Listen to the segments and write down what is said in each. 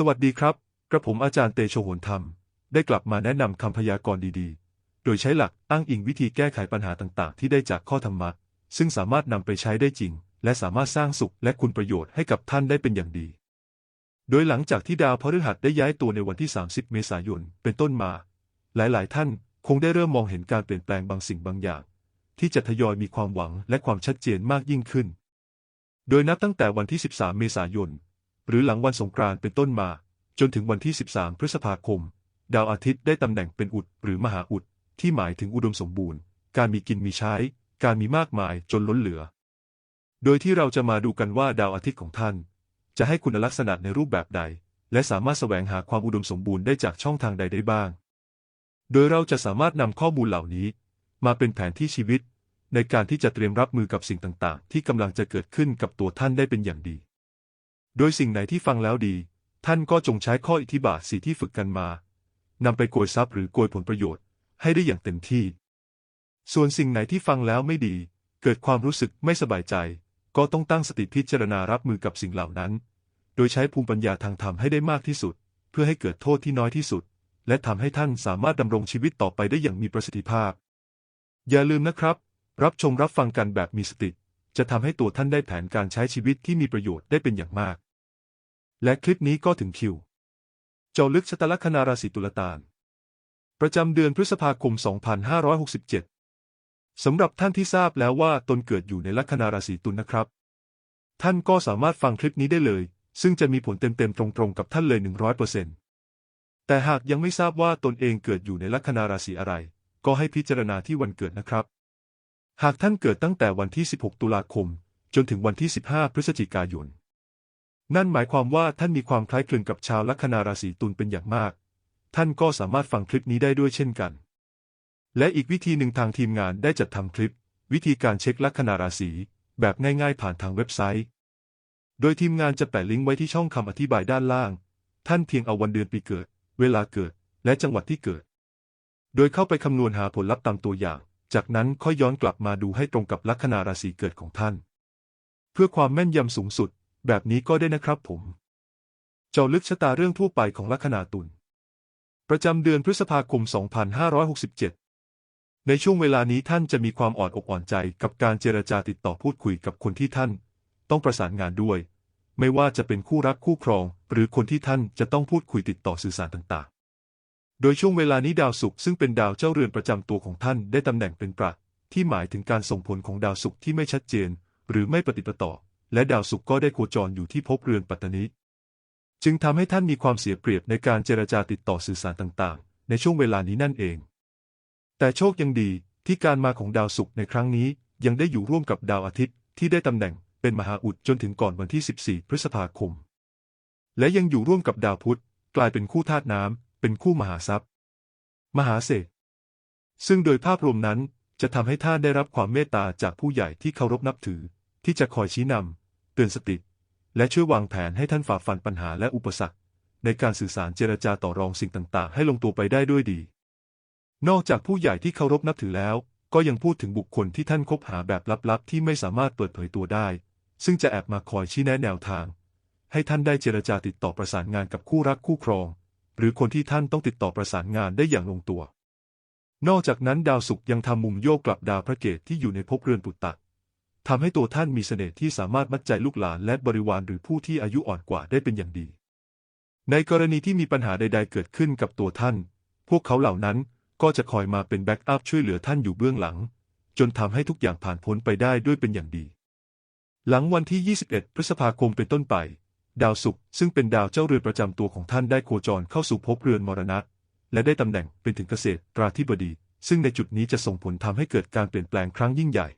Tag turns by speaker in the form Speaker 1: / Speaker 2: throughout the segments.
Speaker 1: สวัสดีครับ กระผมอาจารย์เตโชโหนธรรม ได้กลับมาแนะนำคำพยากรณ์ดีๆ โดยใช้หลักอ้างอิงวิธีแก้ไขปัญหาต่างๆ ที่ได้จากข้อธรรมะ ซึ่งสามารถนำไปใช้ได้จริง และสามารถสร้างสุขและคุณประโยชน์ให้กับท่านได้เป็นอย่างดี โดยหลังจากที่ดาวพฤหัสได้ย้ายตัวในวันที่ 30 เมษายน เป็นต้นมา หลายๆ ท่านคงได้เริ่มมองเห็นการเปลี่ยนแปลงบางสิ่งบางอย่าง ที่จะทยอยมีความหวังและความชัดเจนมากยิ่งขึ้น โดยนับตั้งแต่วันที่ 13 เมษายน หรือหลังวันสงกรานต์เป็นต้นมา จนถึงวันที่ 13 พฤษภาคม ดาวอาทิตย์ได้ตำแหน่งเป็นอุดหรือมหาอุด ที่หมายถึงอุดมสมบูรณ์ การมีกินมีใช้ การมีมากมายจนล้นเหลือ โดยที่เราจะมาดูกันว่าดาวอาทิตย์ของท่าน จะให้คุณลักษณะในรูปแบบใด และสามารถแสวงหาความอุดมสมบูรณ์ได้จากช่องทางใดได้บ้าง โดยเราจะสามารถนำข้อมูลเหล่านี้ มาเป็นแผนที่ชีวิต ในการที่จะเตรียมรับมือกับสิ่งต่างๆ ที่กำลังจะเกิดขึ้นกับตัวท่านได้เป็นอย่างดี โดยสิ่งไหนที่ฟังแล้วดี ท่านก็จงใช้ข้ออิทธิบาทสีที่ฝึกกันมานำไปโกยทรัพย์หรือโกยผลประโยชน์ให้ได้อย่างเต็มที่ ส่วนสิ่งไหนที่ฟังแล้วไม่ดี เกิดความรู้สึกไม่สบายใจ ก็ต้องตั้งสติพิจารณารับมือกับสิ่งเหล่านั้น โดยใช้ภูมิปัญญาทางธรรมให้ได้มากที่สุด เพื่อให้เกิดโทษที่น้อยที่สุด และทำให้ท่านสามารถดำรงชีวิตต่อไปได้อย่างมีประสิทธิภาพ อย่าลืมนะครับ รับชมรับฟังกันแบบมีสติ จะทำให้ตัวท่านได้แผนการใช้ชีวิตที่มีประโยชน์ได้เป็นอย่างมาก และคลิปนี้ก็ถึงคิว เจ้าลึกชะตาลัคนาราศีตุลตานประจำเดือนพฤษภาคม 2567 สำหรับท่านที่ทราบแล้วว่าตนเกิดอยู่ในลัคนาราศีตุลนะครับ ท่านก็สามารถฟังคลิปนี้ได้เลย ซึ่งจะมีผลเต็มๆตรงๆกับท่านเลย 100%แต่หากยังไม่ทราบว่าตนเองเกิดอยู่ในลัคนาราศีอะไร ก็ให้พิจารณาที่วันเกิดนะครับ หากท่านเกิดตั้งแต่วันที่ 16 ตุลาคม จนถึงวันที่ 15 พฤศจิกายน นั่นหมายความว่าท่านมีความคล้ายคลึงกับชาวลัคนาราศีตุลเป็นอย่างมาก ท่านก็สามารถฟังคลิปนี้ได้ด้วยเช่นกัน และอีกวิธีหนึ่งทางทีมงานได้จัดทำคลิป วิธีการเช็คลัคนาราศีแบบง่ายๆ ผ่านทางเว็บไซต์ โดยทีมงานจะแปะลิงก์ไว้ที่ช่องคำอธิบายด้านล่าง ท่านเพียงเอาวันเดือนปีเกิด เวลาเกิด และจังหวัดที่เกิด โดยเข้าไปคำนวณหาผลลัพธ์ตามตัวอย่าง จากนั้นค่อยย้อนกลับมาดูให้ตรงกับลัคนาราศีเกิดของท่าน เพื่อความแม่นยำสูงสุด แบบนี้ก็ได้นะครับผม เจาะลึกชะตาเรื่องทั่วไปของลัคนาตุลประจำเดือนพฤษภาคม 2567 ในช่วงเวลานี้ท่านจะมีความอ่อนอกอ่อนใจกับการเจรจาติดต่อพูดคุยกับคนที่ท่าน ต้องประสานงานด้วย ไม่ว่าจะเป็นคู่รักคู่ครอง หรือคนที่ท่านจะต้องพูดคุยติดต่อสื่อสารต่างๆ โดยช่วงเวลานี้ดาวศุกร์ซึ่งเป็นดาวเจ้าเรือนประจำตัวของท่านได้ตำแหน่งเป็นประที่หมายถึงการส่งผลของดาวศุกร์ที่ไม่ชัดเจน หรือไม่ปฏิปต่อ และดาวศุกร์ก็ได้โคจรอยู่ที่ภพเรือนปัตตนิจึงทำให้ท่านมีความเสียเปรียบในการเจรจาติดต่อสื่อสารต่างๆ ในช่วงเวลานี้นั่นเอง แต่โชคยังดีที่การมาของดาวศุกร์ในครั้งนี้ยังได้อยู่ร่วมกับดาวอาทิตย์ที่ได้ตำแหน่งเป็นมหาอุดจนถึงก่อนวันที่ 14 พฤษภาคม และยังอยู่ร่วมกับดาวพุธกลายเป็นคู่ธาตุน้ำเป็นคู่มหาทรัพย์ มหาเศษซึ่งโดยภาพรวมนั้นจะทำให้ท่านได้รับความเมตตาจากผู้ใหญ่ที่เคารพนับถือ ที่จะคอยชี้นำเตือนสติ และช่วยวางแผนให้ท่านฝ่าฟันปัญหาและอุปสรรค ในการสื่อสารเจรจาต่อรองสิ่งต่างๆ ให้ลงตัวไปได้ด้วยดี นอกจากผู้ใหญ่ที่เคารพนับถือแล้ว ก็ยังพูดถึงบุคคลที่ท่านคบหาแบบลับๆ ที่ไม่สามารถเปิดเผยตัวได้ ซึ่งจะแอบมาคอยชี้แนะแนวทาง ให้ท่านได้เจรจาติดต่อประสานงานกับคู่รักคู่ครอง หรือคนที่ท่านต้องติดต่อประสานงานได้อย่างลงตัวนอกจากนั้นดาวศุกร์ยังทำมุมโยกกลับดาวพระเกตที่อยู่ในภพเรือนปุตตะ ทำให้ตัวท่านมีเสน่ห์ที่สามารถมัดใจลูกหลานและบริวารหรือผู้ที่อายุอ่อนกว่าได้เป็นอย่างดี ในกรณีที่มีปัญหาใด ๆ เกิดขึ้นกับตัวท่าน พวกเขาเหล่านั้นก็จะคอยมาเป็นแบ็กอัพช่วยเหลือท่านอยู่เบื้องหลัง จนทำให้ทุกอย่างผ่านพ้นไปได้ด้วยเป็นอย่างดี หลังวันที่ 21 พฤษภาคมเป็นต้นไป ดาวศุกร์ซึ่งเป็นดาวเจ้าเรือนประจำตัวของท่านได้โคจรเข้าสู่ภพเรือนมรณะ และได้ตำแหน่งเป็นถึงเกษตราธิบดี ซึ่งในจุดนี้จะส่งผลทำให้เกิดการเปลี่ยนแปลงครั้งยิ่งใหญ่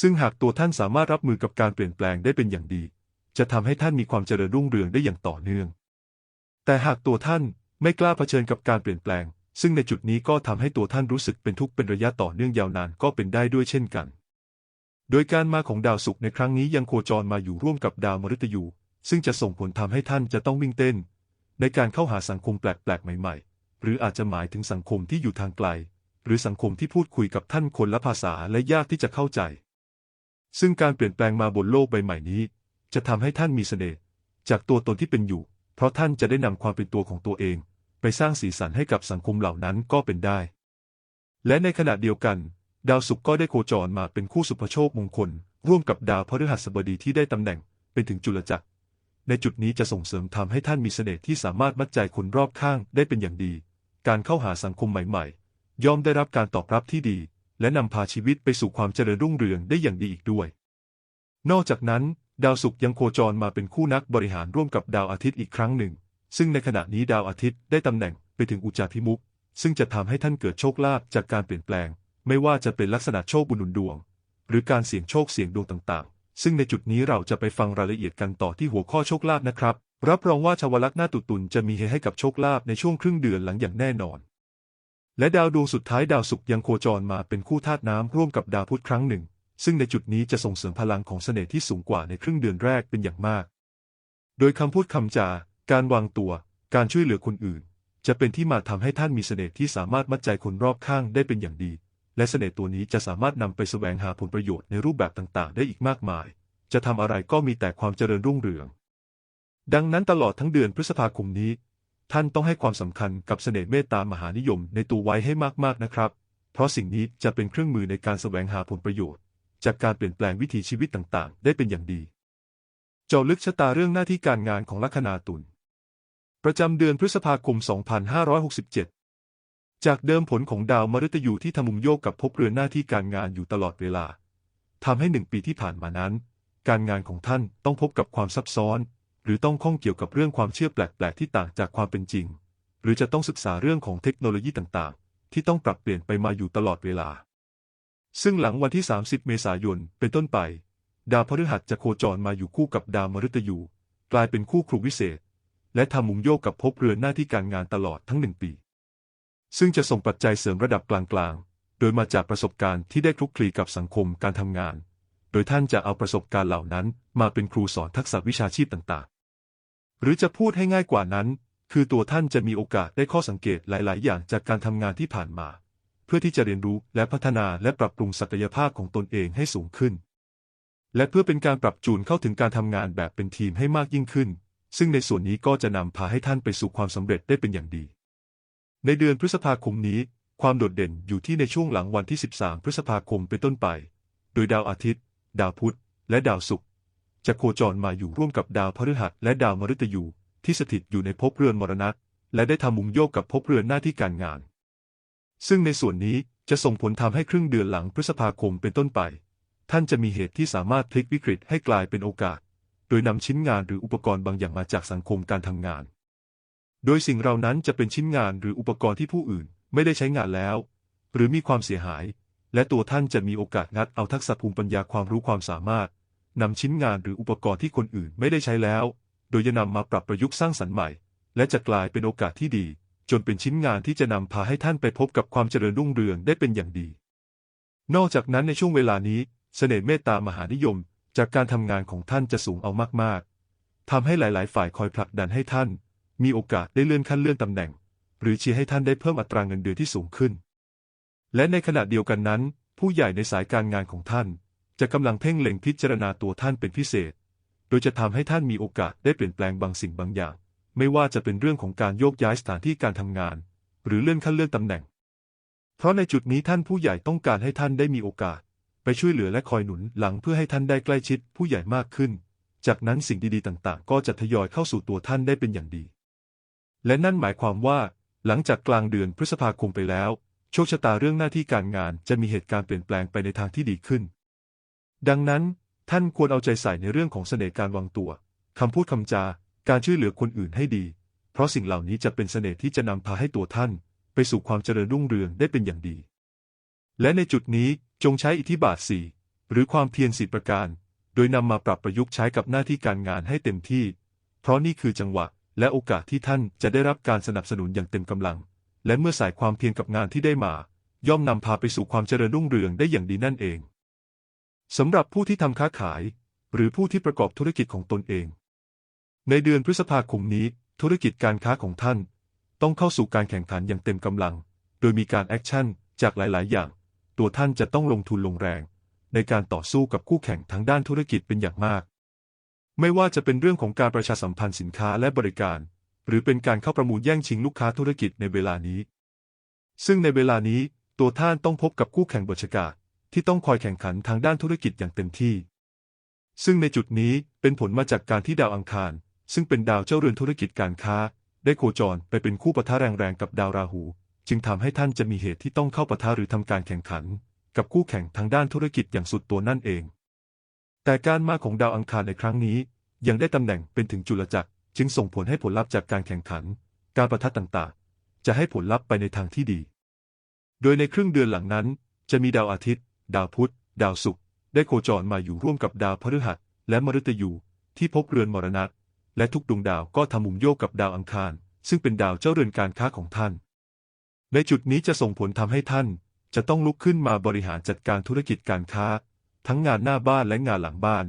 Speaker 1: ซึ่งหากตัวท่านสามารถรับมือกับการเปลี่ยนแปลงได้เป็นอย่างดี จะทำให้ท่านมีความเจริญรุ่งเรืองได้อย่างต่อเนื่อง แต่หากตัวท่านไม่กล้าเผชิญกับการเปลี่ยนแปลง ซึ่งในจุดนี้ก็ทำให้ตัวท่านรู้สึกเป็นทุกข์เป็นระยะต่อเนื่องยาวนานก็เป็นได้ด้วยเช่นกัน โดยการมาของดาวศุกร์ในครั้งนี้ยังโคจรมาอยู่ร่วมกับดาวมฤตยู ซึ่งจะส่งผลทำให้ท่านจะต้องวิ่งเต้น ในการเข้าหาสังคมแปลกๆ ใหม่ ๆ หรืออาจจะหมายถึงสังคมที่อยู่ทางไกล หรือสังคมที่พูดคุยกับท่านคนละภาษาและยากที่จะเข้าใจ ซึ่งการเปลี่ยนแปลงมาบนโลกใบใหม่นี้ จะทำให้ท่านมีเสน่ห์จากตัวตนที่เป็นอยู่ เพราะท่านจะได้นำความเป็นตัวของตัวเอง ไปสร้างสีสันให้กับสังคมเหล่านั้นก็เป็นได้ และในขณะเดียวกัน ดาวศุกร์ก็ได้โคจรมาเป็นคู่สุภโชคมงคล ร่วมกับดาวพฤหัสบดีที่ได้ตำแหน่งเป็นถึงจุลจักร ในจุดนี้จะส่งเสริมทำให้ท่านมีเสน่ห์ที่สามารถมัดใจคนรอบข้างได้เป็นอย่างดี การเข้าหาสังคมใหม่ ๆ ย่อมได้รับการตอบรับที่ดี และนำพาชีวิตไปสู่ความเจริญรุ่งเรืองได้อย่างดีอีกด้วย นอกจากนั้น ดาวศุกร์ยังโคจรมาเป็นคู่นักบริหารร่วมกับดาวอาทิตย์อีกครั้งหนึ่ง ซึ่งในขณะนี้ดาวอาทิตย์ได้ตำแหน่งไปถึงอุจจาพิมุขซึ่งจะทำให้ท่านเกิดโชคลาภจากการเปลี่ยนแปลง ไม่ว่าจะเป็นลักษณะโชคบุญหนุนดวง หรือการเสี่ยงโชคเสี่ยงดวงต่างๆ ซึ่งในจุดนี้เราจะไปฟังรายละเอียดกันต่อที่หัวข้อโชคลาภนะครับ รับรองว่าชาวลัคนาตุตุนจะมีให้กับโชคลาภในช่วงครึ่งเดือนหลังอย่างแน่นอน และดาวดวงสุดท้ายดาวศุกร์ยังโคจรมาเป็นคู่ธาตุน้ำร่วมกับดาวพุธครั้งหนึ่ง ซึ่งในจุดนี้จะส่งเสริมพลังของเสน่ห์ที่สูงกว่าในครึ่งเดือนแรกเป็นอย่างมาก โดยคำพูดคำจา การวางตัว การช่วยเหลือคนอื่น จะเป็นที่มาทำให้ท่านมีเสน่ห์ที่สามารถมัดใจคนรอบข้างได้เป็นอย่างดี และเสน่ห์ตัวนี้จะสามารถนำไปแสวงหาผลประโยชน์ในรูปแบบต่างๆ ได้อีกมากมาย จะทำอะไรก็มีแต่ความเจริญรุ่งเรือง ดังนั้นตลอดทั้งเดือนพฤษภาคมนี้ ท่านต้องให้ความสำคัญกับเสน่ห์เมตตามหานิยมในตัวไว้ให้มากๆนะครับ เพราะสิ่งนี้จะเป็นเครื่องมือในการแสวงหาผลประโยชน์ จากการเปลี่ยนแปลงวิถีชีวิตต่างๆ ได้เป็นอย่างดี เจาะลึกชะตาเรื่องหน้าที่การงานของลัคนาตุลประจำเดือนพฤษภาคม 2567 จากเดิมผลของดาวมฤตยูที่ทำมุมโยกกับภพเรือนหน้าที่การงานอยู่ตลอดเวลาทำให้หนึ่งปีที่ผ่านมานั้น การงานของท่านต้องพบกับความซับซ้อน หรือต้องข้องเกี่ยวกับเรื่องความเชื่อแปลกๆที่ต่างจากความเป็นจริง หรือจะต้องศึกษาเรื่องของเทคโนโลยีต่างๆ ที่ต้องปรับเปลี่ยนไปมาอยู่ตลอดเวลา ซึ่งหลังวันที่ 30 เมษายนเป็นต้นไป ดาวพฤหัสจะโคจรมาอยู่คู่กับดาวมฤตยูกลายเป็นคู่ครูวิเศษ และทำมุมโยกกับภพเรือนหน้าที่การงานตลอดทั้งหนึ่งปี ซึ่งจะส่งปัจจัยเสริมระดับกลางๆ โดยมาจากประสบการณ์ที่ได้คลุกคลีกับสังคมการทำงาน โดยท่านจะเอาประสบการณ์เหล่านั้นมาเป็นครูสอนทักษะวิชาชีพต่างๆ หรือจะพูดให้ง่ายกว่านั้น คือตัวท่านจะมีโอกาสได้ข้อสังเกตหลาย ๆ อย่างจากการทำงานที่ผ่านมา เพื่อที่จะเรียนรู้และพัฒนาและปรับปรุงศักยภาพของตนเองให้สูงขึ้น และเพื่อเป็นการปรับจูนเข้าถึงการทำงานแบบเป็นทีมให้มากยิ่งขึ้น ซึ่งในส่วนนี้ก็จะนำพาให้ท่านไปสู่ความสำเร็จได้เป็นอย่างดี ในเดือนพฤษภาคมนี้ ความโดดเด่นอยู่ที่ในช่วงหลังวันที่ 13 พฤษภาคมเป็นต้นไป โดยดาวอาทิตย์ ดาวพุธ และดาวศุกร์ จะโคจรมาอยู่ร่วมกับดาวพฤหัสและดาวมฤตยูที่สถิตอยู่ในภพเรือนมรณะ และได้ทำมุมโยกกับภพเรือนหน้าที่การงาน ซึ่งในส่วนนี้จะส่งผลทำให้ครึ่งเดือนหลังพฤษภาคมเป็นต้นไป ท่านจะมีเหตุที่สามารถพลิกวิกฤตให้กลายเป็นโอกาส โดยนำชิ้นงานหรืออุปกรณ์บางอย่างมาจากสังคมการทำงาน โดยสิ่งเหล่านั้นจะเป็นชิ้นงานหรืออุปกรณ์ที่ผู้อื่นไม่ได้ใช้งานแล้ว หรือมีความเสียหาย และตัวท่านจะมีโอกาสงัดเอาทักษะภูมิปัญญาความรู้ความสามารถ นำชิ้นงานหรืออุปกรณ์ที่คนอื่นไม่ได้ใช้แล้ว โดยจะนำมาปรับประยุกต์สร้างสรรค์ใหม่ และจะกลายเป็นโอกาสที่ดี จนเป็นชิ้นงานที่จะนำพาให้ท่านไปพบกับความเจริญรุ่งเรืองได้เป็นอย่างดี นอกจากนั้นในช่วงเวลานี้เสน่ห์เมตตามหานิยม จากการทำงานของท่านจะสูงเอามากๆทำให้หลาย ๆ ฝ่ายคอยผลักดันให้ท่าน มีโอกาสได้เลื่อนขั้นเลื่อนตำแหน่ง หรือเชียร์ให้ท่านได้เพิ่มอัตราเงินเดือนที่สูงขึ้น และในขณะเดียวกันนั้น ผู้ใหญ่ในสายการงานของท่าน จะกำลังเพ่งเล็งพิจารณาตัวท่านเป็นพิเศษ โดยจะทำให้ท่านมีโอกาสได้เปลี่ยนแปลงบางสิ่งบางอย่าง ไม่ว่าจะเป็นเรื่องของการโยกย้ายสถานที่การทำงาน หรือเลื่อนขั้นเลื่อนตำแหน่ง เพราะในจุดนี้ท่านผู้ใหญ่ต้องการให้ท่านได้มีโอกาส ไปช่วยเหลือและคอยหนุนหลังเพื่อให้ท่านได้ใกล้ชิดผู้ใหญ่มากขึ้น จากนั้นสิ่งดีๆต่างๆ ก็จะทยอยเข้าสู่ตัวท่านได้เป็นอย่างดี และนั่นหมายความว่า หลังจากกลางเดือนพฤษภาคมไปแล้ว โชคชะตาเรื่องหน้าที่การงานจะมีเหตุการณ์เปลี่ยนแปลงไปในทางที่ดีขึ้น ดังนั้นท่านควรเอาใจใส่ในเรื่องของเสน่ห์การวางตัว คำพูดคำจา การช่วยเหลือคนอื่นให้ดี เพราะสิ่งเหล่านี้จะเป็นเสน่ห์ที่จะนำพาให้ตัวท่าน ไปสู่ความเจริญรุ่งเรืองได้เป็นอย่างดี และในจุดนี้จงใช้อิทธิบาทสี่หรือความเพียรสิประการ โดยนำมาปรับประยุกต์ใช้กับหน้าที่การงานให้เต็มที่ เพราะนี่คือจังหวะและโอกาสที่ท่านจะได้รับการสนับสนุนอย่างเต็มกำลัง และเมื่อสายความเพียรกับงานที่ได้มา ย่อมนำพาไปสู่ความเจริญรุ่งเรืองได้อย่างดีนั่นเอง สำหรับผู้ที่ทำค้าขาย หรือผู้ที่ประกอบธุรกิจของตนเอง ในเดือนพฤษภาคมนี้ ธุรกิจการค้าของท่าน ต้องเข้าสู่การแข่งขันอย่างเต็มกำลัง โดยมีการแอคชั่นจากหลาย ๆ อย่าง ตัวท่านจะต้องลงทุนลงแรง ในการต่อสู้กับคู่แข่งทางด้านธุรกิจเป็นอย่างมาก ไม่ว่าจะเป็นเรื่องของการประชาสัมพันธ์สินค้าและบริการ หรือเป็นการเข้าประมูลแย่งชิงลูกค้าธุรกิจในเวลานี้ ซึ่งในเวลานี้ตัวท่านต้องพบกับคู่แข่งบทชกา ที่ต้องคอยแข่งขันทางด้านธุรกิจอย่างเต็มที่ ซึ่งในจุดนี้เป็นผลมาจากการที่ดาวอังคาร ซึ่งเป็นดาวเจ้าเรือนธุรกิจการค้า ได้โคจรไปเป็นคู่ปะทะแรงๆกับดาวราหู จึงทำให้ท่านจะมีเหตุที่ต้องเข้าปะทะหรือทำการแข่งขัน กับคู่แข่งทางด้านธุรกิจอย่างสุดตัวนั่นเอง แต่การมาของดาวอังคารในครั้งนี้ ยังได้ตำแหน่งเป็นถึงจุลจักร จึงส่งผลให้ผลลัพธ์จากการแข่งขัน การประทะต่างๆ จะให้ผลลัพธ์ไปในทางที่ดี โดยในครึ่งเดือนหลังนั้น จะมีดาวอาทิตย์ ดาวพุธ ดาวศุกร์ได้โคจรมาอยู่ร่วมกับดาวพฤหัส และมฤตยูที่พบเรือนมรณะ และทุกดวงดาวก็ทำมุมโยกกับดาวอังคาร ซึ่งเป็นดาวเจ้าเรือนการค้าของท่าน ในจุดนี้จะส่งผลทำให้ท่าน จะต้องลุกขึ้นมาบริหารจัดการธุรกิจการค้า ทั้งงานหน้าบ้านและงานหลังบ้าน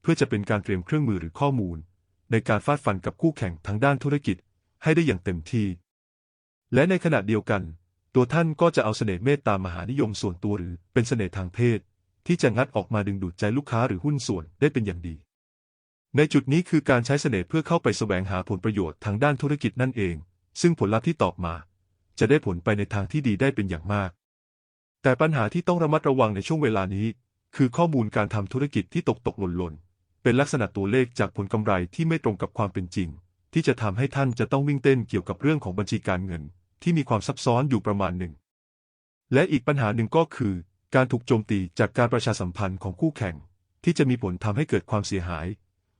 Speaker 1: เพื่อจะเป็นการเตรียมเครื่องมือหรือข้อมูล ในการฟาดฟันกับคู่แข่งทางด้านธุรกิจให้ได้อย่างเต็มที่ และในขณะเดียวกัน ตัวท่านก็จะเอาเสน่ห์เมตตามหานิยมส่วนตัวหรือเป็นเสน่ห์ทางเพศ ที่จะงัดออกมาดึงดูดใจลูกค้าหรือหุ้นส่วนได้เป็นอย่างดี ในจุดนี้คือการใช้เสน่ห์เพื่อเข้าไปแสวงหาผลประโยชน์ทางด้านธุรกิจนั่นเอง ซึ่งผลลัพธ์ที่ตอบมา จะได้ผลไปในทางที่ดีได้เป็นอย่างมาก แต่ปัญหาที่ต้องระมัดระวังในช่วงเวลานี้ คือข้อมูลการทำธุรกิจที่ตกตกหล่นหล่นเป็นลักษณะตัวเลขจากผลกำไรที่ไม่ตรงกับความเป็นจริง ที่จะทำให้ท่านจะต้องวิ่งเต้นเกี่ยวกับเรื่องของบัญชีการเงิน ที่มีความซับซ้อนอยู่ประมาณหนึ่ง และอีกปัญหาหนึ่งก็คือ การถูกโจมตีจากการประชาสัมพันธ์ของคู่แข่ง ที่จะมีผลทำให้เกิดความเสียหาย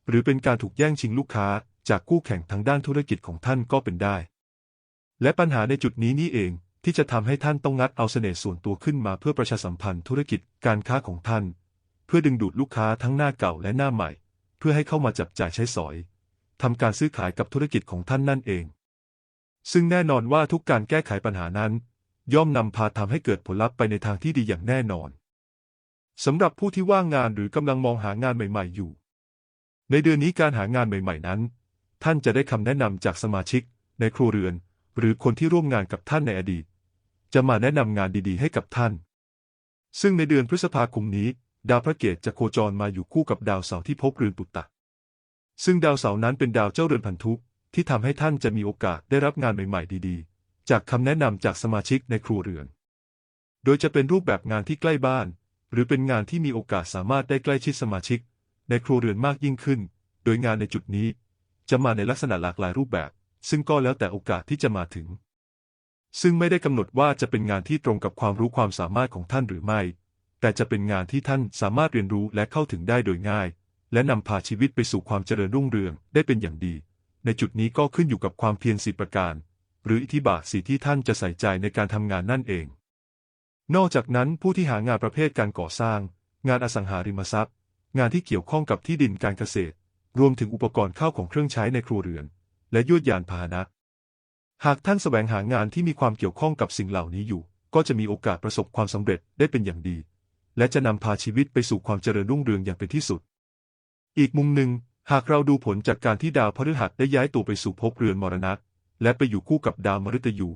Speaker 1: หรือเป็นการถูกแย่งชิงลูกค้าจากคู่แข่งทางด้านธุรกิจของท่านก็เป็นได้ และปัญหาในจุดนี้นี่เองที่จะทำให้ท่านต้องงัดเอาเสน่ห์ส่วนตัวขึ้นมาเพื่อประชาสัมพันธ์ธุรกิจการค้าของท่าน เพื่อดึงดูดลูกค้าทั้งหน้าเก่าและหน้าใหม่ เพื่อให้เข้ามาจับจ่ายใช้สอยทำการซื้อขายกับธุรกิจของท่านนั่นเอง ซึ่งแน่นอนว่าทุกการแก้ไขปัญหานั้น ย่อมนำพาทำให้เกิดผลลัพธ์ไปในทางที่ดีอย่างแน่นอนสำหรับผู้ที่ว่างงานหรือกำลังมองหางานใหม่ ๆ อยู่ ในเดือนนี้การหางานใหม่ ๆ นั้น ท่านจะได้คำแนะนำจากสมาชิก ในครัวเรือน หรือคนที่ร่วมงานกับท่านในอดีต จะมาแนะนำงานดีๆ ให้กับท่าน ซึ่งในเดือนพฤษภาคมนี้ ดาวพระเกตจะโคจรมาอยู่คู่กับดาวเสาร์ที่พบเรือนปุตตะ ซึ่งดาวเสาร์นั้นเป็นดาวเจ้าเรือนพันธุ ที่ทำให้ท่านจะมีโอกาสได้รับงานใหม่ๆ ดีๆ จากคำแนะนำจากสมาชิกในครัวเรือน โดยจะเป็นรูปแบบงานที่ใกล้บ้าน หรือเป็นงานที่มีโอกาสสามารถได้ใกล้ชิดสมาชิก ในครัวเรือนมากยิ่งขึ้น โดยงานในจุดนี้ จะมาในลักษณะหลากหลายรูปแบบ ซึ่งก็แล้วแต่โอกาสที่จะมาถึง ซึ่งไม่ได้กำหนดว่าจะเป็นงานที่ตรงกับความรู้ความสามารถของท่านหรือไม่ แต่จะเป็นงานที่ท่านสามารถเรียนรู้และเข้าถึงได้โดยง่าย และนำพาชีวิตไปสู่ความเจริญรุ่งเรืองได้เป็นอย่างดี ในจุดนี้ก็ขึ้นอยู่กับความเพียรสีประการ หรืออิทธิบาทสีที่ท่านจะใส่ใจในการทำงานนั่นเอง นอกจากนั้นผู้ที่หางานประเภทการก่อสร้าง งานอสังหาริมทรัพย์ งานที่เกี่ยวข้องกับที่ดินการเกษตร รวมถึงอุปกรณ์เข้าของเครื่องใช้ในครัวเรือน และยวดยานพาหนะ หากท่านแสวงหางานที่มีความเกี่ยวข้องกับสิ่งเหล่านี้อยู่ ก็จะมีโอกาสประสบความสำเร็จได้เป็นอย่างดี และจะนำพาชีวิตไปสู่ความเจริญรุ่งเรืองอย่างเป็นที่สุด อีกมุมหนึ่ง หากเราดูผลจากการที่ดาวพฤหัสได้ย้ายตัวไปสู่ภพเรือนมรณะ และไปอยู่คู่กับดาวมฤตยู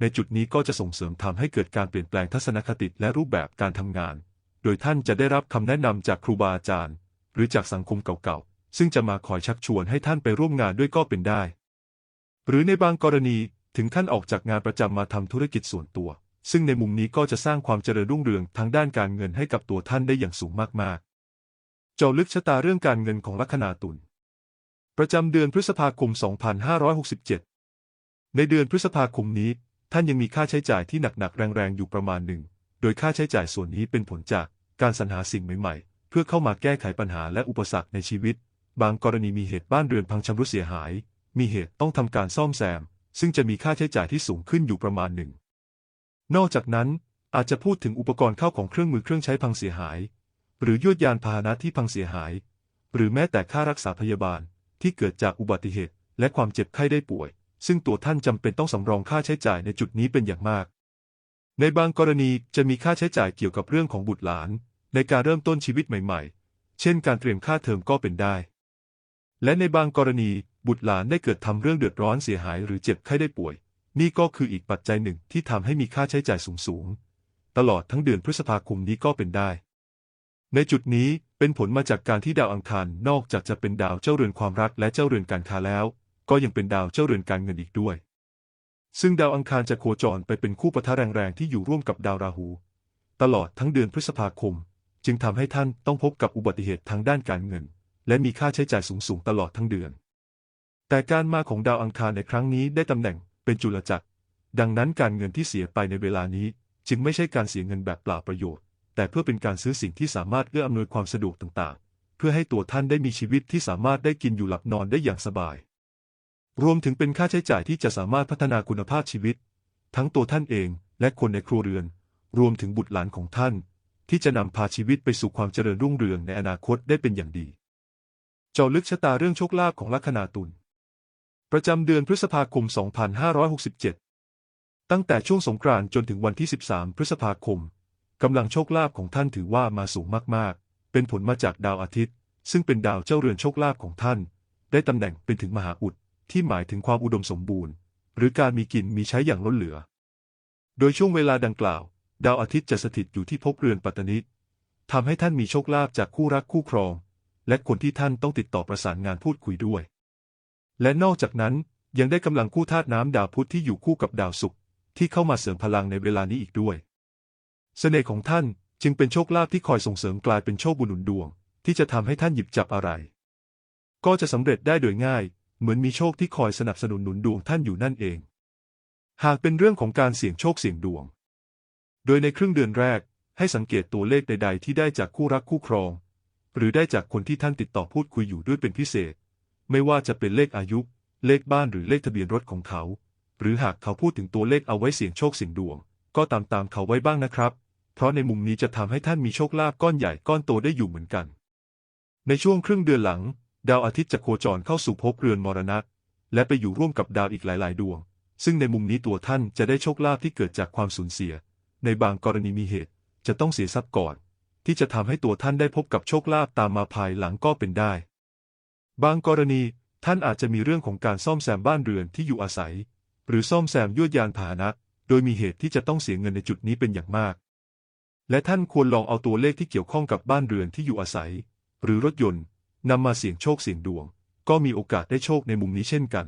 Speaker 1: ในจุดนี้ก็จะส่งเสริมทำให้เกิดการเปลี่ยนแปลงทัศนคติและรูปแบบการทำงาน โดยท่านจะได้รับคำแนะนำจากครูบาอาจารย์ หรือจากสังคมเก่าๆ ซึ่งจะมาคอยชักชวนให้ท่านไปร่วมงานด้วยก็เป็นได้ หรือในบางกรณีถึงขั้นออกจากงานประจำมาทำธุรกิจส่วนตัว ซึ่งในมุมนี้ก็จะสร้างความเจริญรุ่งเรืองทางด้านการเงินให้กับตัวท่านได้อย่างสูงมากๆ เจาะลึกชะตาเรื่องการเงินของลัคนาตุล ประจำเดือนพฤษภาคม 2567 ในเดือนพฤษภาคมนี้ ท่านยังมีค่าใช้จ่ายที่หนักๆ แรงๆ อยู่ประมาณหนึ่ง โดยค่าใช้จ่ายส่วนนี้เป็นผลจากการสรรหาสิ่งใหม่ๆ เพื่อเข้ามาแก้ไขปัญหาและอุปสรรคในชีวิต บางกรณีมีเหตุบ้านเรือนพังชำรุดเสียหาย มีเหตุต้องทำการซ่อมแซม ซึ่งจะมีค่าใช้จ่ายที่สูงขึ้นอยู่ประมาณหนึ่ง นอกจากนั้นอาจจะพูดถึงอุปกรณ์เข้าของเครื่องมือเครื่องใช้พังเสียหาย หรือยวดยานพาหนะที่พังเสียหาย หรือแม้แต่ค่ารักษาพยาบาลที่เกิดจากอุบัติเหตุ และความเจ็บไข้ได้ป่วย ซึ่งตัวท่านจำเป็นต้องสำรองค่าใช้จ่ายในจุดนี้เป็นอย่างมาก ในบางกรณีจะมีค่าใช้จ่ายเกี่ยวกับเรื่องของบุตรหลาน ในการเริ่มต้นชีวิตใหม่ ๆ เช่น การเตรียมค่าเทอมก็เป็นได้ และในบางกรณีบุตรหลานได้เกิดทำเรื่องเดือดร้อนเสียหายหรือเจ็บไข้ได้ป่วย นี่ก็คืออีกปัจจัยหนึ่งที่ทำให้มีค่าใช้จ่ายสูงๆตลอดทั้งเดือนพฤษภาคมนี้ก็เป็นได้ ในจุดนี้เป็นผลมาจากการที่ดาวอังคารนอกจากจะเป็นดาวเจ้าเรือนความรักและเจ้าเรือนการค้าแล้ว ก็ยังเป็นดาวเจ้าเรือนการเงินอีกด้วย ซึ่งดาวอังคารจะโคจรไปเป็นคู่ปะทะแรงๆที่อยู่ร่วมกับดาวราหู ตลอดทั้งเดือนพฤษภาคม จึงทำให้ท่านต้องพบกับอุบัติเหตุทางด้านการเงิน และมีค่าใช้จ่ายสูงๆตลอดทั้งเดือน แต่การมาของดาวอังคารในครั้งนี้ได้ตำแหน่งเป็นจุลจักรดังนั้นการเงินที่เสียไปในเวลานี้จึงไม่ใช่การเสียเงินแบบเปล่าประโยชน์ แต่เพื่อเป็นการซื้อสิ่งที่สามารถเอื้ออำนวยความสะดวกต่างๆ เพื่อให้ตัวท่านได้มีชีวิตที่สามารถได้กินอยู่หลับนอนได้อย่างสบาย รวมถึงเป็นค่าใช้จ่ายที่จะสามารถพัฒนาคุณภาพชีวิต ทั้งตัวท่านเองและคนในครัวเรือน รวมถึงบุตรหลานของท่าน ที่จะนำพาชีวิตไปสู่ความเจริญรุ่งเรืองในอนาคตได้เป็นอย่างดีเจาะลึกชะตาเรื่องโชคลาภของลัคนาตุลประจำเดือนพฤษภาคม 2567 ตั้งแต่ช่วงสงกรานต์จนถึงวันที่ 13 พฤษภาคม กำลังโชคลาภของท่านถือว่ามาสูงมากๆ เป็นผลมาจากดาวอาทิตย์ ซึ่งเป็นดาวเจ้าเรือนโชคลาภของท่าน ได้ตำแหน่งเป็นถึงมหาอุดที่หมายถึงความอุดมสมบูรณ์ หรือการมีกินมีใช้อย่างล้นเหลือ โดยช่วงเวลาดังกล่าว ดาวอาทิตย์จะสถิตอยู่ที่ภพเรือนปัตตนิทำให้ท่านมีโชคลาภจากคู่รักคู่ครอง และคนที่ท่านต้องติดต่อประสานงานพูดคุยด้วย และนอกจากนั้นยังได้กำลังคู่ธาตุน้ำดาวพุธที่อยู่คู่กับดาวศุกร์ที่เข้ามาเสริมพลังในเวลานี้อีกด้วย เสน่ห์ของท่านจึงเป็นโชคลาภที่คอยส่งเสริมกลายเป็นโชคบุญหนุนดวง ที่จะทำให้ท่านหยิบจับอะไร ก็จะสำเร็จได้โดยง่าย เหมือนมีโชคที่คอยสนับสนุนหนุนดวงท่านอยู่นั่นเอง หากเป็นเรื่องของการเสี่ยงโชคเสี่ยงดวง โดยในครึ่งเดือนแรกให้สังเกตตัวเลขใด ๆ ที่ได้จากคู่รักคู่ครอง หรือได้จากคนที่ท่านติดต่อพูดคุยอยู่ด้วยเป็นพิเศษ ไม่ว่าจะเป็นเลขอายุ เลขบ้านหรือเลขทะเบียนรถของเขา หรือหากเขาพูดถึงตัวเลขเอาไว้เสี่ยงโชคเสี่ยงดวง ก็ตามตามเขาไว้บ้างนะครับ เพราะในมุมนี้จะทำให้ท่านมีโชคลาภก้อนใหญ่ก้อนโตได้อยู่เหมือนกัน ในช่วงครึ่งเดือนหลัง ดาวอาทิตย์จะโคจรเข้าสู่ภพเรือนมรณะ และไปอยู่ร่วมกับดาวอีกหลาย ๆ ดวง ซึ่งในมุมนี้ตัวท่านจะได้โชคลาภที่เกิดจากความสูญเสีย ในบางกรณีมีเหตุ จะต้องเสียทรัพย์ก่อน ที่จะทำให้ตัวท่านได้พบกับโชคลาภตามมาภายหลังก็เป็นได้ บางกรณีท่านอาจจะมีเรื่องของการซ่อมแซมบ้านเรือนที่อยู่อาศัย หรือซ่อมแซมยวดยานพาหนะ โดยมีเหตุที่จะต้องเสียเงินในจุดนี้เป็นอย่างมาก และท่านควรลองเอาตัวเลขที่เกี่ยวข้องกับบ้านเรือนที่อยู่อาศัย หรือรถยนต์นำมาเสี่ยงโชคเสี่ยงดวง ก็มีโอกาสได้โชคในมุมนี้เช่นกัน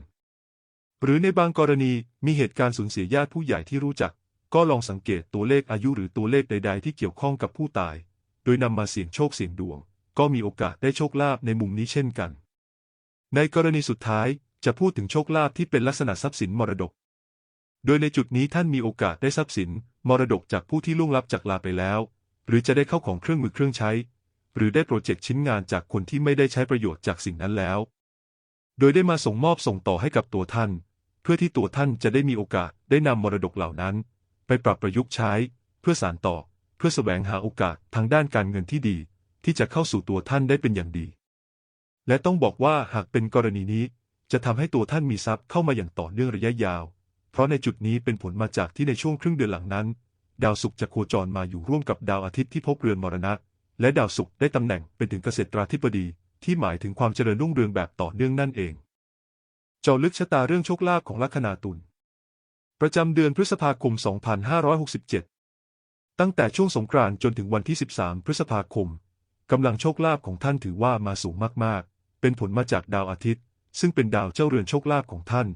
Speaker 1: หรือในบางกรณีมีเหตุการณ์สูญเสียญาติผู้ใหญ่ที่รู้จัก ก็ลองสังเกตตัวเลขอายุหรือตัวเลขใด ๆ ที่เกี่ยวข้องกับผู้ตาย โดยนำมาเสี่ยงโชคเสี่ยงดวง ก็มีโอกาสได้โชคลาภในมุมนี้เช่นกัน ในกรณีสุดท้ายจะพูดถึงโชคลาภที่เป็นลักษณะทรัพย์สินมรดก โดยในจุดนี้ท่านมีโอกาสได้ทรัพย์สิน มรดกจากผู้ที่ล่วงลับจากลาไปแล้ว หรือจะได้เข้าของเครื่องมือเครื่องใช้ หรือได้โปรเจกต์ชิ้นงานจากคนที่ไม่ได้ใช้ประโยชน์จากสิ่งนั้นแล้ว โดยได้มาส่งมอบส่งต่อให้กับตัวท่าน เพื่อที่ตัวท่านจะได้มีโอกาสได้นำมรดกเหล่านั้น ไปปรับประยุกต์ใช้ เพื่อสานต่อ เพื่อแสวงหาโอกาสทางด้านการเงินที่ดี ที่จะเข้าสู่ตัวท่านได้เป็นอย่างดี และต้องบอกว่าหากเป็นกรณีนี้ จะทำให้ตัวท่านมีทรัพย์เข้ามาอย่างต่อเนื่องระยะยาว ราะในจุดนี้เป็นผลมาจากที่ในช่วงครึ่งเดือนหลังนั้น ดาวศุกร์จะโคจรมาอยู่ร่วมกับดาวอาทิตย์ที่พบเรือนมรณะ และดาวศุกร์ได้ตำแหน่งเป็นถึงเกษตราธิบดี ที่หมายถึงความเจริญรุ่งเรืองแบบต่อเนื่องนั่นเอง เจาะลึกชะตาเรื่องโชคลาภของลัคนาตุลประจำเดือนพฤษภาคม 2567 ตั้งแต่ช่วงสงกรานต์จนถึงวันที่ 13 พฤษภาคมกำลังโชคลาภของท่านถือว่ามาสูงมากๆ เป็นผลมาจากดาวอาทิตย์ ซึ่งเป็นดาวเจ้าเรือนโชคลาภของท่าน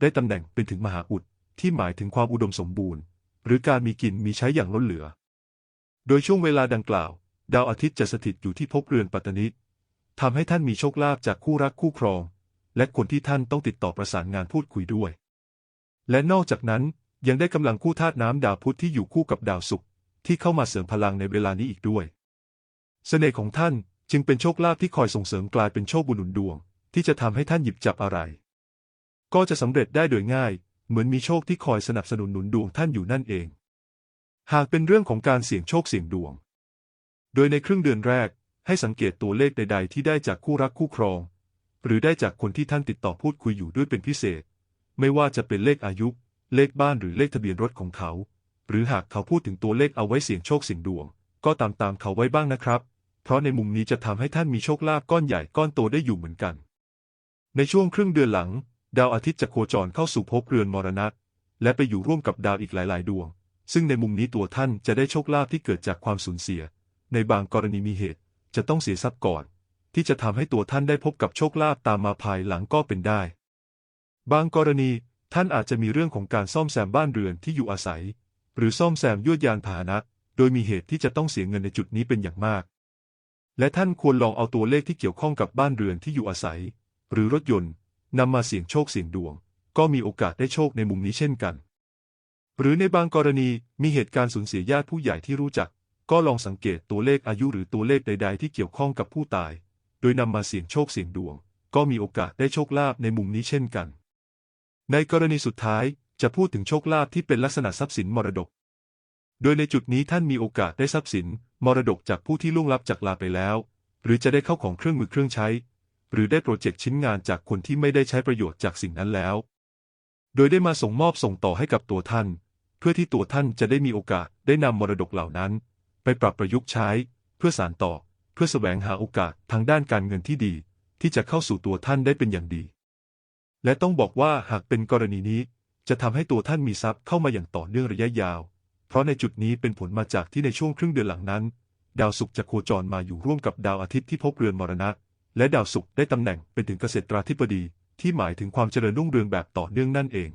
Speaker 1: ได้ตำแหน่งเป็นถึงมหาอุด ที่หมายถึงความอุดมสมบูรณ์ หรือการมีกินมีใช้อย่างล้นเหลือ โดยช่วงเวลาดังกล่าว ดาวอาทิตย์จะสถิตอยู่ที่ภพเรือนปัตตนิทำให้ท่านมีโชคลาภจากคู่รักคู่ครอง และคนที่ท่านต้องติดต่อประสานงานพูดคุยด้วย และนอกจากนั้นยังได้กำลังคู่ธาตุน้ำดาวพุธที่อยู่คู่กับดาวศุกร์ที่เข้ามาเสริมพลังในเวลานี้อีกด้วย เสน่ห์ของท่านจึงเป็นโชคลาภที่คอยส่งเสริมกลายเป็นโชคบุญหนุนดวง ที่จะทำให้ท่านหยิบจับอะไร ก็จะสำเร็จได้โดยง่าย เหมือนมีโชคที่คอยสนับสนุนหนุนดวงท่านอยู่นั่นเอง หากเป็นเรื่องของการเสี่ยงโชคเสี่ยงดวง โดยในครึ่งเดือนแรกให้สังเกตตัวเลขใด ๆ ที่ได้จากคู่รักคู่ครอง หรือได้จากคนที่ท่านติดต่อพูดคุยอยู่ด้วยเป็นพิเศษ ไม่ว่าจะเป็นเลขอายุ เลขบ้านหรือเลขทะเบียนรถของเขา หรือหากเขาพูดถึงตัวเลขเอาไว้เสี่ยงโชคเสี่ยงดวง ก็ตามตามเขาไว้บ้างนะครับ เพราะในมุมนี้จะทำให้ท่านมีโชคลาภก้อนใหญ่ก้อนโตได้อยู่เหมือนกัน ในช่วงครึ่งเดือนหลัง ดาวอาทิตย์จะโคจรเข้าสู่ภพเรือนมรณะ และไปอยู่ร่วมกับดาวอีกหลาย ๆ ดวง ซึ่งในมุมนี้ตัวท่านจะได้โชคลาภที่เกิดจากความสูญเสีย ในบางกรณีมีเหตุ จะต้องเสียทรัพย์ก่อน ที่จะทำให้ตัวท่านได้พบกับโชคลาภตามมาภายหลังก็เป็นได้ บางกรณีท่านอาจจะมีเรื่องของการซ่อมแซมบ้านเรือนที่อยู่อาศัย หรือซ่อมแซมยวดยานพาหนะ โดยมีเหตุที่จะต้องเสียเงินในจุดนี้เป็นอย่างมาก และท่านควรลองเอาตัวเลขที่เกี่ยวข้องกับบ้านเรือนที่อยู่อาศัย หรือรถยนต์ นำมาเสี่ยงโชคเสี่ยงดวง ก็มีโอกาสได้โชคในมุมนี้เช่นกัน หรือในบางกรณีมีเหตุการณ์สูญเสียญาติผู้ใหญ่ที่รู้จัก ก็ลองสังเกตตัวเลขอายุหรือตัวเลขใด ๆ ที่เกี่ยวข้องกับผู้ตาย โดยนำมาเสี่ยงโชคเสี่ยงดวง ก็มีโอกาสได้โชคลาภในมุมนี้เช่นกัน ในกรณีสุดท้ายจะพูดถึงโชคลาภที่เป็นลักษณะทรัพย์สินมรดก โดยในจุดนี้ท่านมีโอกาสได้ทรัพย์สิน มรดกจากผู้ที่ล่วงลับจากลาไปแล้ว หรือจะได้เข้าของเครื่องมือเครื่องใช้ หรือได้โปรเจกต์ชิ้นงานจากคนที่ไม่ได้ใช้ประโยชน์จากสิ่งนั้นแล้ว โดยได้มาส่งมอบส่งต่อให้กับตัวท่าน เพื่อที่ตัวท่านจะได้มีโอกาสได้นำมรดกเหล่านั้น ไปปรับประยุกต์ใช้ เพื่อสานต่อ เพื่อแสวงหาโอกาสทางด้านการเงินที่ดี ที่จะเข้าสู่ตัวท่านได้เป็นอย่างดี และต้องบอกว่าหากเป็นกรณีนี้ จะทำให้ตัวท่านมีทรัพย์เข้ามาอย่างต่อเนื่องระยะยาว เพราะในจุดนี้เป็นผลมาจากที่ในช่วงครึ่งเดือนหลังนั้น ดาวศุกร์จะโคจรมาอยู่ร่วมกับดาวอาทิตย์ที่พบเรือนมรณะ และดาวศุกร์ได้ตำแหน่งเป็นถึงเกษตราธิบดี ที่หมายถึงความเจริญรุ่งเรืองแบบต่อเนื่องนั่นเอง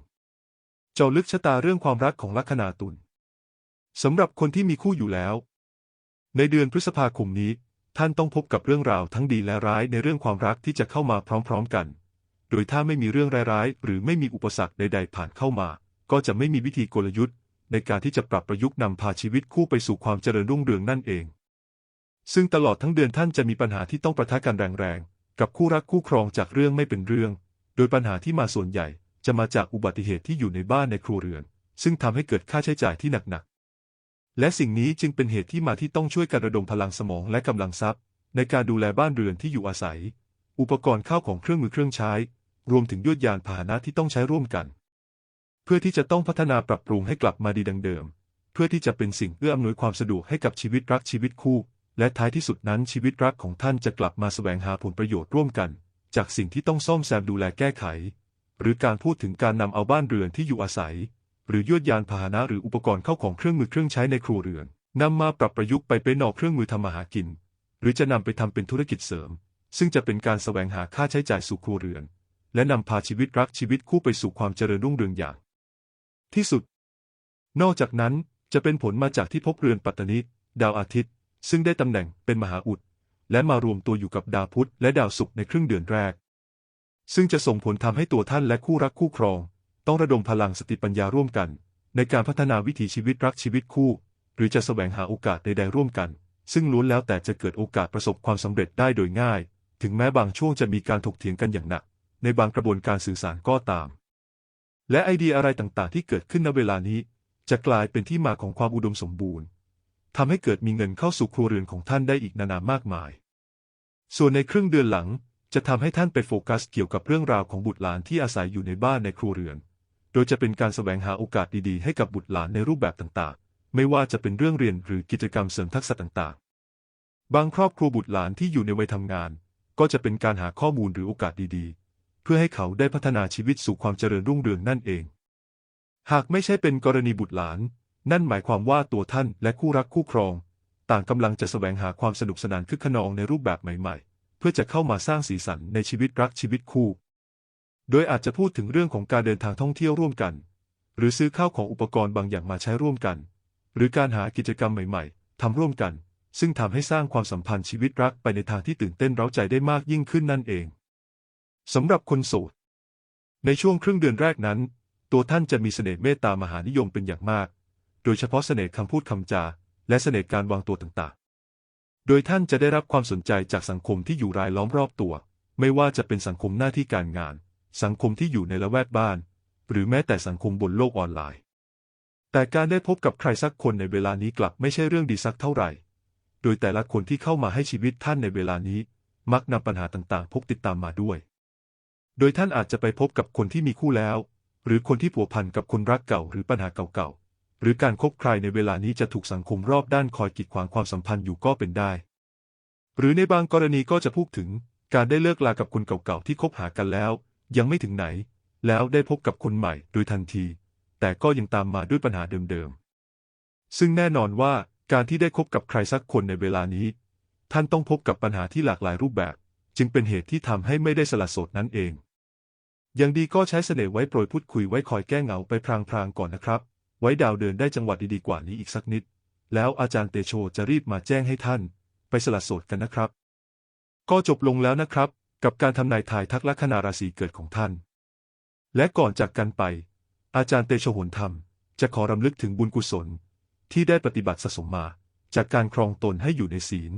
Speaker 1: เจาะลึกชะตาเรื่องความรักของลัคนาตุลสำหรับคนที่มีคู่อยู่แล้ว ในเดือนพฤษภาคมนี้ ท่านต้องพบกับเรื่องราวทั้งดีและร้ายในเรื่องความรักที่จะเข้ามาพร้อมๆกัน โดยถ้าไม่มีเรื่องร้ายๆหรือไม่มีอุปสรรคใด ๆ ผ่านเข้ามา ก็จะไม่มีวิธีกลยุทธ์ ในการที่จะปรับประยุกต์นำพาชีวิตคู่ไปสู่ความเจริญรุ่งเรืองนั่นเอง ซึ่งตลอดทั้งเดือนท่านจะมีปัญหาที่ต้องประทะกันแรงๆ กับคู่รักคู่ครองจากเรื่องไม่เป็นเรื่อง โดยปัญหาที่มาส่วนใหญ่จะมาจากอุบัติเหตุที่อยู่ในบ้านในครัวเรือน ซึ่งทำให้เกิดค่าใช้จ่ายที่หนักๆ และสิ่งนี้จึงเป็นเหตุที่มาที่ต้องช่วยกันระดมพลังสมองและกำลังทรัพย์ ในการดูแลบ้านเรือนที่อยู่อาศัย อุปกรณ์ข้าวของเครื่องมือเครื่องใช้ รวมถึงยวดยานพาหนะที่ต้องใช้ร่วมกัน เพื่อที่จะต้องพัฒนาปรับปรุงให้กลับมาดีดังเดิม เพื่อที่จะเป็นสิ่งเอื้ออำนวยความสะดวกให้กับชีวิตรักชีวิตคู่ และท้ายที่สุดนั้นชีวิตรักของท่านจะกลับมาแสวงหาผลประโยชน์ร่วมกัน จากสิ่งที่ต้องซ่อมแซมดูแลแก้ไข หรือการพูดถึงการนำเอาบ้านเรือนที่อยู่อาศัย หรือยวดยานพาหนะหรืออุปกรณ์เข้าของเครื่องมือเครื่องใช้ในครัวเรือนนำมาปรับประยุกต์ไปเป็นนอกเครื่องมือทำมาหากิน หรือจะนำไปทำเป็นธุรกิจเสริม ซึ่งจะเป็นการแสวงหาค่าใช้จ่ายสู่ครัวเรือน และนำพาชีวิตรักชีวิตคู่ไปสู่ความเจริญรุ่งเรืองอย่าง ที่สุด นอกจากนั้นจะเป็นผลมาจากที่พบเรือนปัตตนิดาวอาทิตย์ ซึ่งได้ตำแหน่งเป็นมหาอุด และมารวมตัวอยู่กับดาวพุธและดาวศุกร์ในครึ่งเดือนแรก ซึ่งจะส่งผลทำให้ตัวท่านและคู่รักคู่ครอง ต้องระดมพลังสติปัญญาร่วมกัน ในการพัฒนาวิถีชีวิตรักชีวิตคู่ หรือจะแสวงหาโอกาสใดๆร่วมกัน ซึ่งล้วนแล้วแต่จะเกิดโอกาสประสบความสำเร็จได้โดยง่าย ถึงแม้บางช่วงจะมีการถกเถียงกันอย่างหนัก ในบางกระบวนการสื่อสารก็ตาม และไอเดียอะไรต่างๆ ที่เกิดขึ้นณเวลานี้ จะกลายเป็นที่มาของความอุดมสมบูรณ์ ทำให้เกิดมีเงินเข้าสู่ครัวเรือนของท่านได้อีกนานามากมาย ส่วนในครึ่งเดือนหลังจะทำให้ท่านไปโฟกัสเกี่ยวกับเรื่องราวของบุตรหลานที่อาศัยอยู่ในบ้านในครัวเรือน โดยจะเป็นการแสวงหาโอกาสดีๆ ให้กับบุตรหลานในรูปแบบต่างๆ ไม่ว่าจะเป็นเรื่องเรียนหรือกิจกรรมเสริมทักษะต่างๆ บางครอบครัวบุตรหลานที่อยู่ในวัยทำงาน ก็จะเป็นการหาข้อมูลหรือโอกาสดีๆ เพื่อให้เขาได้พัฒนาชีวิตสู่ความเจริญรุ่งเรืองนั่นเอง หากไม่ใช่เป็นกรณีบุตรหลาน นั่นหมายความว่าตัวท่านและคู่รักคู่ครอง ต่างกำลังจะแสวงหาความสนุกสนานคึกขนองในรูปแบบใหม่ ๆ เพื่อจะเข้ามาสร้างสีสันในชีวิตรักชีวิตคู่ โดยอาจจะพูดถึงเรื่องของการเดินทางท่องเที่ยวร่วมกัน หรือซื้อข้าวของอุปกรณ์บางอย่างมาใช้ร่วมกัน หรือการหากิจกรรมใหม่ๆทำร่วมกัน ซึ่งทำให้สร้างความสัมพันธ์ชีวิตรักไปในทางที่ตื่นเต้นเร้าใจได้มากยิ่งขึ้นนั่นเองสำหรับคนโสดในช่วงครึ่งเดือนแรกนั้น ตัวท่านจะมีเสน่ห์เมตตามหานิยมเป็นอย่างมาก โดยเฉพาะเสน่ห์คำพูดคำจา และเสน่ห์การวางตัวต่างๆ โดยท่านจะได้รับความสนใจจากสังคมที่อยู่รายล้อมรอบตัว ไม่ว่าจะเป็นสังคมหน้าที่การงาน สังคมที่อยู่ในละแวกบ้าน หรือแม้แต่สังคมบนโลกออนไลน์ แต่การได้พบกับใครสักคนในเวลานี้กลับไม่ใช่เรื่องดีสักเท่าไหร่ โดยแต่ละคนที่เข้ามาให้ชีวิตท่านในเวลานี้ มักนำปัญหาต่างๆ พกติดตามมาด้วย โดยท่านอาจจะไปพบกับคนที่มีคู่แล้ว หรือคนที่ผัวพันกับคนรักเก่าหรือปัญหาเก่าๆ หรือการคบใครในเวลานี้จะถูกสังคมรอบด้านคอยกีดขวางความสัมพันธ์อยู่ก็เป็นได้ หรือในบางกรณีก็จะพูดถึงการได้เลิกลากับคนเก่าๆที่คบหากันแล้ว ยังไม่ถึงไหน แล้วได้พบกับคนใหม่โดยทันที แต่ก็ยังตามมาด้วยปัญหาเดิมๆ ซึ่งแน่นอนว่าการที่ได้คบกับใครสักคนในเวลานี้ ท่านต้องพบกับปัญหาที่หลากหลายรูปแบบ จึงเป็นเหตุที่ทำให้ไม่ได้สละโสดนั่นเองยังดีก็ใช้เสน่ห์ไว้โปรยพูดคุยไว้คอยแก้เหงาไปพลางๆก่อนนะครับ ไว้ดาวเดินได้จังหวะดีๆกว่านี้อีกสักนิด แล้วอาจารย์เตโชจะรีบมาแจ้งให้ท่าน ไปสละโสดกันนะครับ ก็จบลงแล้วนะครับ กับการทำนายทายทักลัคนาราศีเกิดของท่าน และก่อนจากกันไป อาจารย์เตโชหนธรรม จะขอรำลึกถึงบุญกุศล ที่ได้ปฏิบัติสะสมมา จากการครองตนให้อยู่ในศีล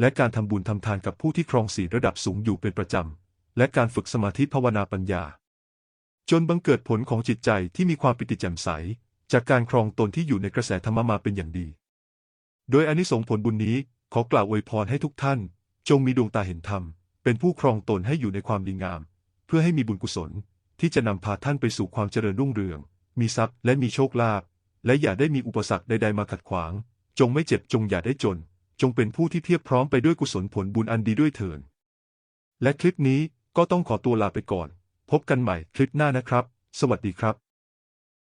Speaker 1: และการทำบุญทำทานกับผู้ที่ครองศีลระดับสูงอยู่เป็นประจำและการฝึกสมาธิภาวนาปัญญา จนบังเกิดผลของจิตใจที่มีความปิติแจ่มใส จากการครองตนที่อยู่ในกระแสธรรมมาเป็นอย่างดี โดยอานิสงส์ผลบุญนี้ขอกล่าวอวยพรให้ทุกท่าน จงมีดวงตาเห็นธรรม เป็นผู้ครองตนให้อยู่ในความดีงาม เพื่อให้มีบุญกุศล ที่จะนำพาท่านไปสู่ความเจริญรุ่งเรือง มีทรัพย์และมีโชคลาภและอย่าได้มีอุปสรรคใดๆมาขัดขวาง จงไม่เจ็บจงอย่าได้จน จงเป็นผู้ที่เพียบพร้อมไปด้วยกุศลผลบุญอันดีด้วยเถิดและคลิปนี้ก็ต้องขอตัวลาไปก่อน พบกันใหม่คลิปหน้านะครับ สวัสดีครับ